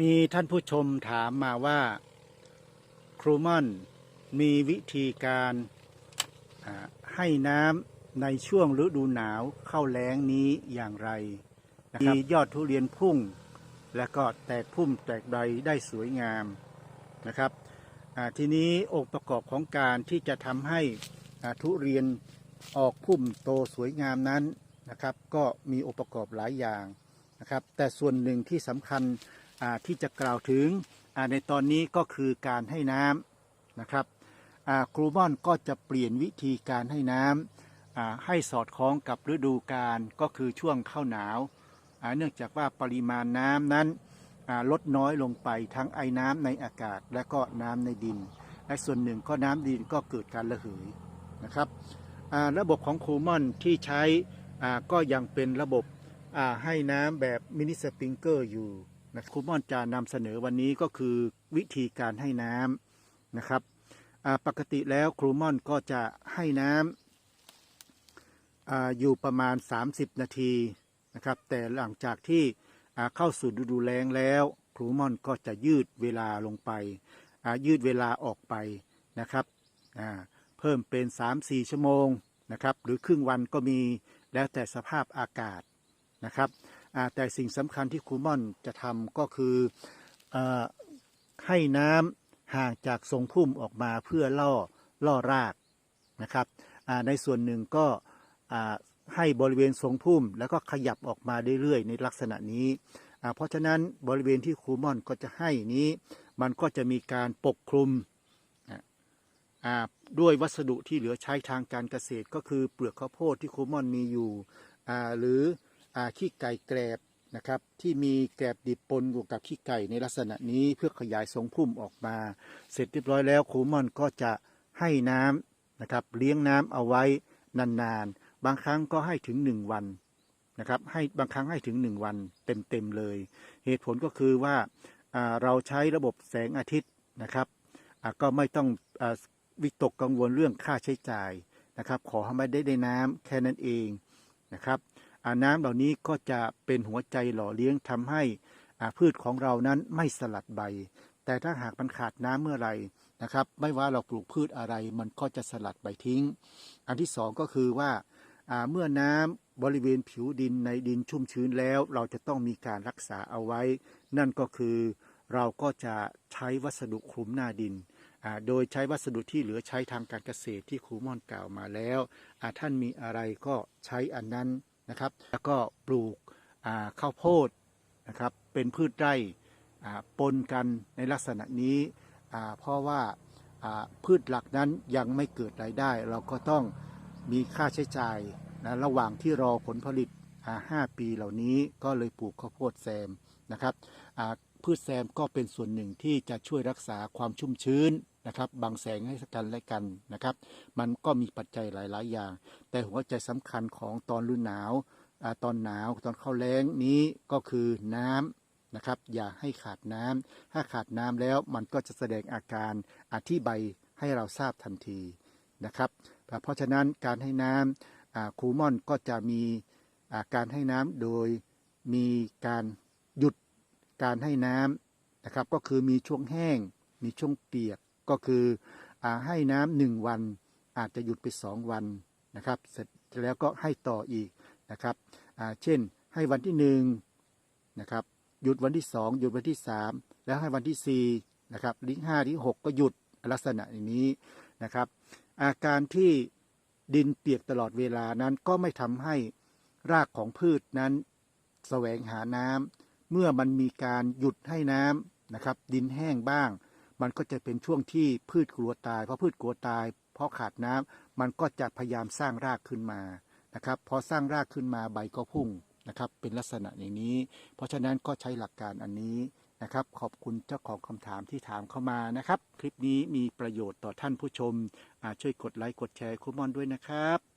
มีท่านผู้ชมถามมาว่า ครูม่อนมีวิธีการให้น้ำในช่วงฤดูหนาวเข้าแล้งนี้อย่างไรนะครับมียอดทุเรียนพุ่ง และก็แตกพุ่มแตกใบได้สวยงามนะครับทีนี้องค์ประกอบของการที่จะทำให้ทุเรียนออกพุ่มโตสวยงามนั้นนะครับ ก็มีองค์ประกอบหลายอย่างนะครับ แต่ส่วนหนึ่งที่สำคัญ ที่จะกล่าวถึงในตอนนี้ก็คือการให้น้ำนะครับครูบอนก็จะเปลี่ยนวิธีการให้น้ำให้สอดคล้องกับฤดูกาลก็คือช่วงเข้าหนาวเนื่องจากว่าปริมาณน้ำนั้นลดน้อยลงไปทั้งไอ้น้ำในอากาศและก็น้ำในดิน และส่วนหนึ่งก็น้ำดินก็เกิดการระเหยนะครับระบบของครูมอนที่ใช้ก็ยังเป็นระบบให้น้ำแบบมินิสปริงเกอร์อยู่ นะครูม่อนจะนำเสนอวันนี้ก็คือวิธีการให้น้ำนะครับปกติแล้วครูม่อนก็จะให้น้ำอาอยู่ประมาณ 30 นาทีนะครับ แต่หลังจากที่เข้าสู่ฤดูแล้งแล้ว ครูม่อนก็จะยืดเวลาลงไป ยืดเวลาออกไปนะครับเพิ่มเป็น 3-4 ชั่วโมงนะครับ หรือครึ่งวันก็มีแล้วแต่สภาพอากาศนะครับ แต่สิ่งสำคัญที่ครูม่อนจะทำก็คืออให้น้ำห่างจากทรงพุ่มออกมาเพื่อล่อล่อรากนะครับในส่วนหนึ่งก็ให้บริเวณทรงพุ่ม แล้วก็ขยับออกมาเรื่อยๆ ในลักษณะนี้ เพราะฉะนั้นบริเวณที่ครูม่อนก็จะให้นี้ มันก็จะมีการปกคลุมด้วยวัสดุที่เหลือใช้ทางการเกษตรก็คือเปลือกข้าวโพดที่ครูม่อนมีอยู่หรือ ขี้ไก่แกรบนะครับที่มีแกรบดิบปนอยู่กับขี้ไก่ในลักษณะนี้เพื่อขยายทรงพุ่มออกมา เสร็จเรียบร้อยแล้วคมอนก็จะให้น้ำนะครับเลี้ยงน้ำเอาไว้นานๆ บางครั้งก็ให้ถึง 1 วันนะครับให้บางครั้งให้ถึง 1 วันเต็มๆเลย เหตุผลก็คือว่าเราใช้ระบบแสงอาทิตย์นะครับก็ไม่ต้องอวิตกกังวลเรื่องค่าใช้จ่ายนะครับ ขอให้ได้ได้น้ำแค่นั้นเองนะครับ น้ำเหล่านี้ก็จะเป็นหัวใจหล่อเลี้ยงทำให้พืชของเรานั้นไม่สลัดใบ แต่ถ้าหากมันขาดน้ำเมื่อไหร่นะครับ ไม่ว่าเราปลูกพืชอะไร มันก็จะสลัดใบทิ้ง อันที่สองก็คือว่าเมื่อน้ำบริเวณผิวดินในดินชุ่มชื้นแล้ว เราจะต้องมีการรักษาเอาไว้ นั่นก็คือเราก็จะใช้วัสดุคลุมหน้าดิน โดยใช้วัสดุที่เหลือใช้ทางการเกษตรที่ครูม่อนกล่าวมาแล้ว ท่านมีอะไรก็ใช้อันนั้น นะครับ แล้วก็ปลูกข้าวโพดนะครับเป็นพืชไร่ปนกันในลักษณะนี้เพราะว่าพืชหลักนั้นยังไม่เกิดรายได้ เราก็ต้องมีค่าใช้จ่ายนะระหว่างที่รอผลผลิต 5 ปีเหล่านี้ก็เลยปลูกข้าวโพดแซมนะครับ พืชแซมก็เป็นส่วนหนึ่งที่จะช่วยรักษาความชุ่มชื้นนะครับบังแสงให้กันและกันนะครับ มันก็มีปัจจัยหลาย ๆ อย่าง แต่หัวใจสำคัญของตอนฤดูหนาวอตอนหนาวตอนเข้าแล้งนี้ก็คือน้ำนะครับ อย่าให้ขาดน้ำถ้าขาดน้ำแล้วมันก็จะแสดงอาการอธิบายให้เราทราบทันทีนะครับ เพราะฉะนั้นการให้น้ำอ่าครูม่อนก็จะมีการให้น้ำโดยมีการหยุด การให้น้ำนะครับ ก็คือมีช่วงแห้ง มีช่วงเปียกก็คืออให้น้ำหนึ่งวัน อาจจะหยุดไปสองวันนะครับเสร็จแล้วก็ให้ต่ออีกนะครับเช่นให้วันที่หนึ่งนะครับหยุดวันที่สองหยุดวันที่สามแล้วให้วันที่สี่นะครับลิงห้าที่หกก็หยุดลักษณะอย่างนี้นะครับ อาการที่ดินเปียกตลอดเวลานั้นก็ไม่ทำให้รากของพืชนั้นแสวงหาน้ำ เมื่อมันมีการหยุดให้น้ำนะครับ ดินแห้งบ้าง มันก็จะเป็นช่วงที่พืชกลัวตายเพราะพืชกลัวตาย เพราะขาดน้ำมันก็จะพยายามสร้างรากขึ้นมานะครับพอสร้างรากขึ้นมาใบก็พุ่งนะครับ เป็นลักษณะอย่างนี้ เพราะฉะนั้นก็ใช้หลักการอันนี้นะครับ ขอบคุณเจ้าของคำถามที่ถามเข้ามานะครับ คลิปนี้มีประโยชน์ต่อท่านผู้ชมอ่าช่วยกดไลค์กดแชร์คุณมอนด้วยนะครับ